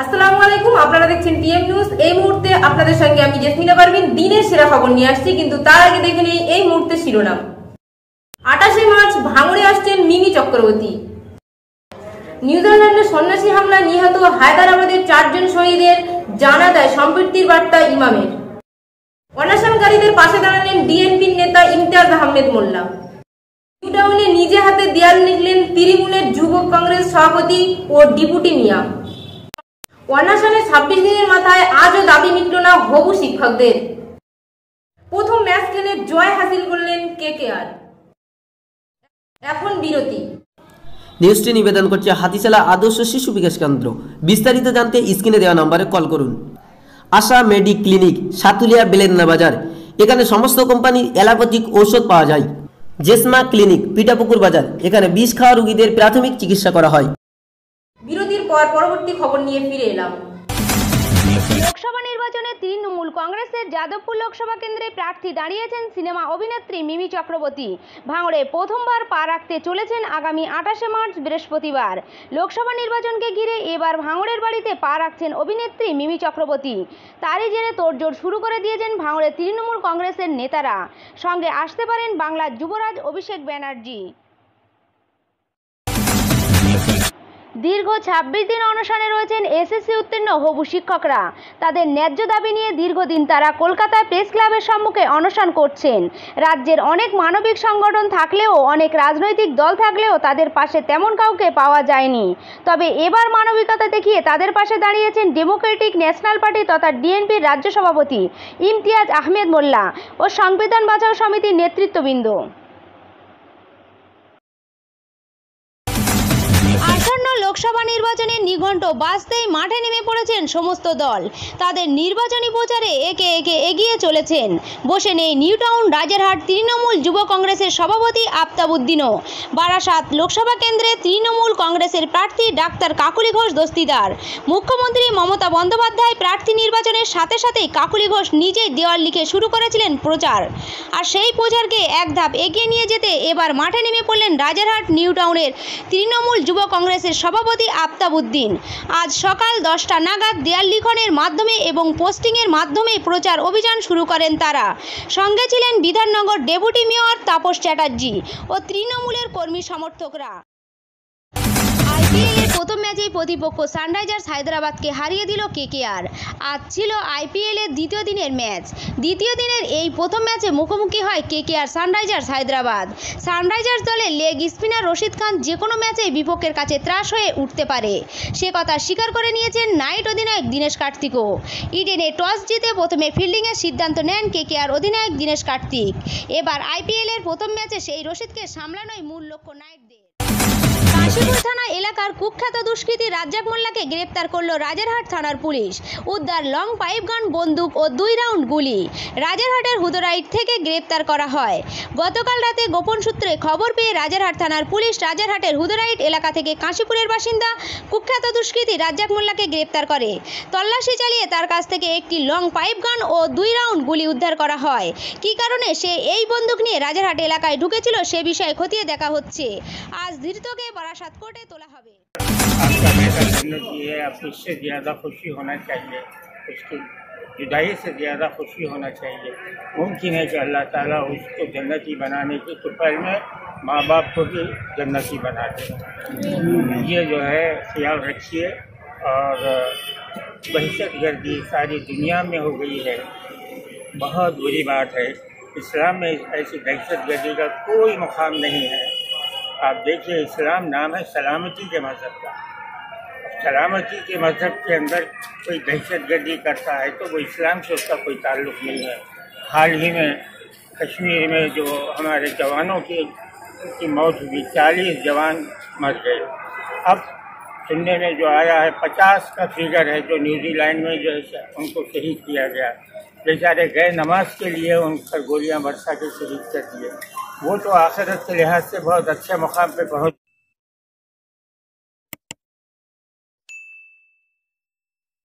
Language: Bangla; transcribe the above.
আসসালামু আলাইকুম, আপনারা দেখছেন টিএম এই মুহূর্তে আপনাদের সঙ্গে আমি দিনের সেরা খবর নিয়ে আসছি, কিন্তু তার আগে দেখে নেই এই মুহূর্তে শিরোনাম। মার্চ, ভাঙড়ে আসছেন মিমি চক্রবর্তী। সন্ন্যাসী হামলায় নিহত হায়দ্রাবাদের চারজন শহীদের জানা দেয় সম্পৃক্তির বার্তা ইমামের। অনাশনকারীদের পাশে দাঁড়ালেন ডিএনপির নেতা ইমতিয়াজ আহমেদ মোল্লা। নিজে হাতে দেয়াল লিখলেন তৃণমূলের যুব কংগ্রেস সভাপতি ও ডিপুটি মিয়া। অনাশনে ছাব্বিশ দিনের মাথায় আজও দাবি মিটল না হবু শিক্ষকদের। প্রথম ম্যাচ খেলে জয় হাসিল করলেন কেকেআর। এখন বিরতি। নিউজটি নিবেদন করছে হাতিশালা আদর্শ শিশু বিকাশ কেন্দ্র। বিস্তারিত জানতে স্ক্রিনে দেওয়া নম্বরে কল করুন। আশা মেডি ক্লিনিক সাতুলিয়া বেলেন্না বাজার। এখানে সমস্ত কোম্পানির অ্যালোপ্যাথিক ঔষধ পাওয়া যায়। জেসমা ক্লিনিক পিঠাপুকুর বাজার। এখানে বিষ খাওয়া রোগীদের প্রাথমিক চিকিৎসা করা হয়। পর পরবর্তী খবর নিয়ে ফিরে এলাম। লোকসভা নির্বাচনে তৃণমূল কংগ্রেসের যাদবপুর লোকসভা কেন্দ্রে প্রার্থী দাঁড়িয়েছেন সিনেমা অভিনেত্রী মিমি চক্রবর্তী। ভাঙড়ে প্রথমবার পা রাখতে চলেছেন আগামী আঠাশে মার্চ, বৃহস্পতিবার। লোকসভা নির্বাচনকে ঘিরে এবার ভাঙড়ের বাড়িতে পা রাখছেন অভিনেত্রী মিমি চক্রবর্তী। তারই জেরে তোড়জোড় শুরু করে দিয়েছেন ভাঙড়ের তৃণমূল কংগ্রেসের নেতারা। সঙ্গে আসতে পারেন বাংলার যুবরাজ অভিষেক ব্যানার্জি। দীর্ঘ ছাব্বিশ দিন অনশনে রয়েছেন এসএসসি উত্তীর্ণ হবু শিক্ষকরা। তাদের ন্যায্য দাবি নিয়ে দীর্ঘদিন তারা কলকাতায় প্রেস ক্লাবের সম্মুখে অনশন করছেন। রাজ্যের অনেক মানবিক সংগঠন থাকলেও, অনেক রাজনৈতিক দল থাকলেও তাদের পাশে তেমন কাউকে পাওয়া যায়নি। তবে এবার মানবিকতা দেখিয়ে তাদের পাশে দাঁড়িয়েছেন ডেমোক্রেটিক ন্যাশনাল পার্টি তথা ডিএনপির রাজ্য সভাপতি ইমতিয়াজ আহমেদ মোল্লা ও সংবিধান বাঁচাও সমিতির নেতৃত্ববৃন্দ। লোকসভা নির্বাচনে নিঘণ্ট বাঁচতেই মাঠে নেমে পড়েছেন সমস্ত দল। তাদের নির্বাচনী প্রচারে একে একে এগিয়ে চলেছেন। বসে নেই নিউটাউন, রাজারহাট, তৃণমূল যুব কংগ্রেসের সভাপতি আফতাবুদ্দিনও। বারাসাত লোকসভা কেন্দ্রে তৃণমূল কংগ্রেসের প্রার্থী ডাক্তার কাকুলি ঘোষ দস্তিদার। মুখ্যমন্ত্রী মমতা বন্দ্যোপাধ্যায় প্রার্থী নির্বাচনের সাথে সাথেই কাকুলি ঘোষ নিজেই দেওয়াল লিখে শুরু করেছিলেন প্রচার। আর সেই প্রচারকে এক ধাপ এগিয়ে নিয়ে যেতে এবার মাঠে নেমে পড়লেন রাজারহাট, নিউটাউনের তৃণমূল যুব কংগ্রেসের সভাপতি আফতাবুদ্দিন। আজ সকাল দশটা নাগাদ দেয়াল লিখনের মাধ্যমে এবং পোস্টিংয়ের মাধ্যমে প্রচার অভিযান শুরু করেন তারা। সঙ্গে ছিলেন বিধাননগর ডেপুটি মেয়র তাপস চ্যাটার্জি ও তৃণমূলের কর্মী সমর্থকরা। প্রথম ম্যাচেই প্রতিপক্ষ সানরাইজার্স হায়দ্রাবাদকে হারিয়ে দিল কেকেআর। আজ ছিল আইপিএলের দ্বিতীয় দিনের ম্যাচ। দ্বিতীয় দিনের এই প্রথম ম্যাচে মুখোমুখি হয় কেকেআর সানরাইজার্স হায়দ্রাবাদ। সানরাইজার্স দলের লেগ স্পিনার রশিদ খান যে কোনো ম্যাচেই বিপক্ষের কাছে ত্রাস হয়ে উঠতে পারে। সে কথা স্বীকার করে নিয়েছেন নাইট অধিনায়ক দীনেশ কার্তিকও। ইডেনে টস জিতে প্রথমে ফিল্ডিংয়ের সিদ্ধান্ত নেন কেকেআর অধিনায়ক দীনেশ কার্তিক। এবার আইপিএলের প্রথম ম্যাচে সেই রশিদকে সামলানোই মূল লক্ষ্য নাইটদের। কাশীপুর থানা এলাকার কুখ্যাত দুষ্কৃতী রাজ্জাক মোল্লাকে গ্রেপ্তার করল রাজারহাট থানার পুলিশ। উদ্ধার লং পাইপ গান, বন্দুক ও দুই রাউন্ড গুলি। রাজারহাটের হুদরাইট থেকে গ্রেপ্তার করা হয়। গতকাল রাতে গোপন সূত্রে খবর পেয়ে রাজারহাট থানার পুলিশ রাজারহাটের হুদরাইট এলাকা থেকে কাশীপুরের বাসিন্দা কুখ্যাত দুষ্কৃতী রাজ্জাক মোল্লাকে গ্রেপ্তার করে। তল্লাশি চালিয়ে তার কাছ থেকে একটি লং পাইপ গান ও দুই রাউন্ড গুলি উদ্ধার করা হয়। কী কারণে সে এই বন্দুক নিয়ে রাজারহাট এলাকায় ঢুকেছিল সে বিষয়ে খতিয়ে দেখা হচ্ছে। আজ ধৃতকে বারাসাত কোর্টে তোলা হবে आपका बेटा जन्नत की है अब इससे ज़्यादा खुशी होना चाहिए उसकी जुदाई से ज़्यादा खुशी होना चाहिए मुमकिन है कि अल्लाह ताला उसको जन्नती बनाने की तुपल में माँ बाप को भी जन्नती बना दे ये जो है ख्याल रखिए और दहशत गर्दी सारी दुनिया में हो गई है बहुत बुरी बात है इस्लाम में ऐसी दहशत गर्दी का कोई मुकाम नहीं है आप देखिए, इस्लाम नाम है सलामती के मज़हब का। सलामती के मज़हब के अंदर कोई दहशत गर्दी करता है तो वो इस्लाम से उसका कोई ताल्लुक़ नहीं है। हाल ही में कश्मीर में जो हमारे जवानों की की मौत हुई, चालीस जवान मर गए। अब सुनने में जो आया है, पचास का फिगर है जो न्यूजीलैंड में जो है, उनको शहीद किया गया। बेचारे गए नमाज़ के लिए, उन पर गोलियाँ बरसा के शहीद कर दिए। वो तो आखिरत के लिहाज से बहुत अच्छे मुकाम पे पहुँच